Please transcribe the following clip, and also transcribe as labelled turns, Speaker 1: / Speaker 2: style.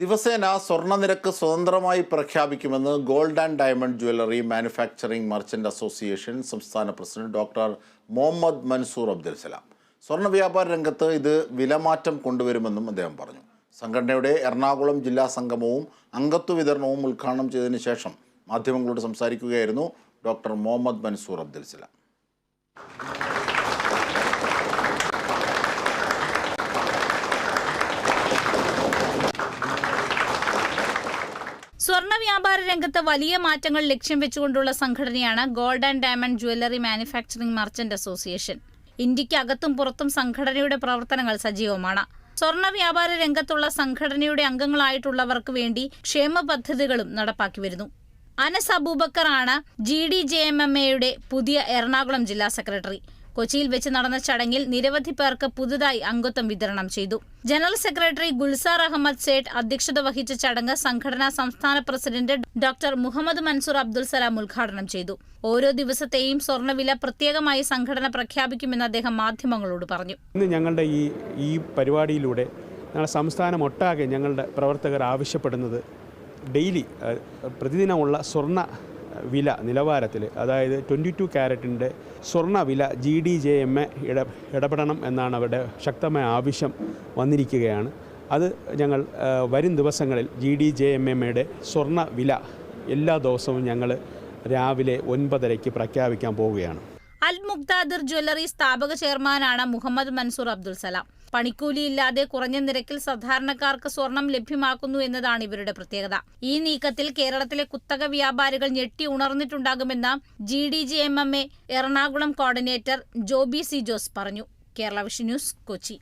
Speaker 1: ദിവസേന സ്വർണനിരക്ക് സ്വതന്ത്രമായി പ്രഖ്യാപിക്കുമെന്ന് gold and diamond jewellery manufacturing merchant association സംസ്ഥാന പ്രസിഡന്റ് ഡോക്ടർ മുഹമ്മദ് മൻസൂർ അബ്ദുൽ സലാം. സ്വർണ വ്യാപാര രംഗത്ത് ഇത് വിലമാറ്റം കൊണ്ടുവരുമെന്നും അദ്ദേഹം പറഞ്ഞു. സംഘടനയുടെ എറണാകുളം ജില്ലാ സംഗമവും അംഗത്വ വിതരണവും ഉദ്ഘാടനം ചെയ്തതിനു ശേഷം മാധ്യമങ്ങളോട് സംസാരിക്കുകയായിരുന്നു ഡോക്ടർ മുഹമ്മദ് മൻസൂർ അബ്ദുൽ സലാം.
Speaker 2: സ്വർണ വ്യാപാര രംഗത്ത് വലിയ മാറ്റങ്ങൾ ലക്ഷ്യം വെച്ചുകൊണ്ടുള്ള സംഘടനയാണ് gold and diamond jewellery manufacturing merchant association. ഇന്ത്യയ്ക്ക് അകത്തും പുറത്തും സംഘടനയുടെ പ്രവർത്തനങ്ങൾ സജീവമാണ്. സ്വർണ വ്യാപാര രംഗത്തുള്ള സംഘടനയുടെ അംഗങ്ങളായിട്ടുള്ളവർക്ക് വേണ്ടി ക്ഷേമ പദ്ധതികളും നടപ്പാക്കി വരുന്നു. അനസ് അബൂബക്കർ ആണ് G D J M M എയുടെ പുതിയ എറണാകുളം ജില്ലാ സെക്രട്ടറി. കൊച്ചിയിൽ വെച്ച് നടന്ന ചടങ്ങിൽ നിരവധി പേർക്ക് പുതുതായി അംഗത്വം വിതരണം ചെയ്തു. ജനറൽ സെക്രട്ടറി ഗുൽസാർ അഹമ്മദ് സേഠ് അധ്യക്ഷത വഹിച്ച ചടങ്ങ് സംഘടനാ സംസ്ഥാന പ്രസിഡന്റ് ഡോക്ടർ മുഹമ്മദ് മൻസൂർ അബ്ദുൽ സലാം ഉദ്ഘാടനം ചെയ്തു. ഓരോ ദിവസത്തെയും സ്വർണവില പ്രത്യേകമായി സംഘടന പ്രഖ്യാപിക്കുമെന്ന് അദ്ദേഹം മാധ്യമങ്ങളോട് പറഞ്ഞു.
Speaker 3: ഇന്ന് ഞങ്ങളുടെ ഈ ഈ പരിപാടിയിലൂടെ ഞങ്ങളുടെ സംസ്ഥാനം ഒട്ടാകെ ഞങ്ങളുടെ പ്രവർത്തകർ ആവശ്യപ്പെടുന്നത് ഡെയിലി പ്രതിദിനമുള്ള സ്വർണ വില നിലവാരത്തിൽ അതായത് ട്വന്റി ടു ക്യാരറ്റിന്റെ സ്വർണ വില G D J M A ഇട ഇടപെടണം എന്നാണ് അവരുടെ ശക്തമായ ആവശ്യം വന്നിരിക്കുകയാണ്. അത് ഞങ്ങൾ വരും ദിവസങ്ങളിൽ G D J M M എയുടെ സ്വർണ വില എല്ലാ ദിവസവും ഞങ്ങൾ രാവിലെ ഒൻപതരയ്ക്ക് പ്രഖ്യാപിക്കാൻ പോവുകയാണ്.
Speaker 2: അൽ മുക്താദിർ ജ്വല്ലറി സ്ഥാപക ചെയർമാനാണ് മുഹമ്മദ് മൻസൂർ അബ്ദുൽ സലാം. പണിക്കൂലിയില്ലാതെ കുറഞ്ഞ നിരക്കിൽ സാധാരണക്കാർക്ക് സ്വർണം ലഭ്യമാക്കുന്നു എന്നതാണ് ഇവരുടെ പ്രത്യേകത. ഈ നീക്കത്തിൽ കേരളത്തിലെ കുത്തക വ്യാപാരികൾ ഞെട്ടി ഉണർന്നിട്ടുണ്ടാകുമെന്ന് G D G M M A Ernakulam coordinator Joby C Jose പറഞ്ഞു. Kerala vision news Kochi.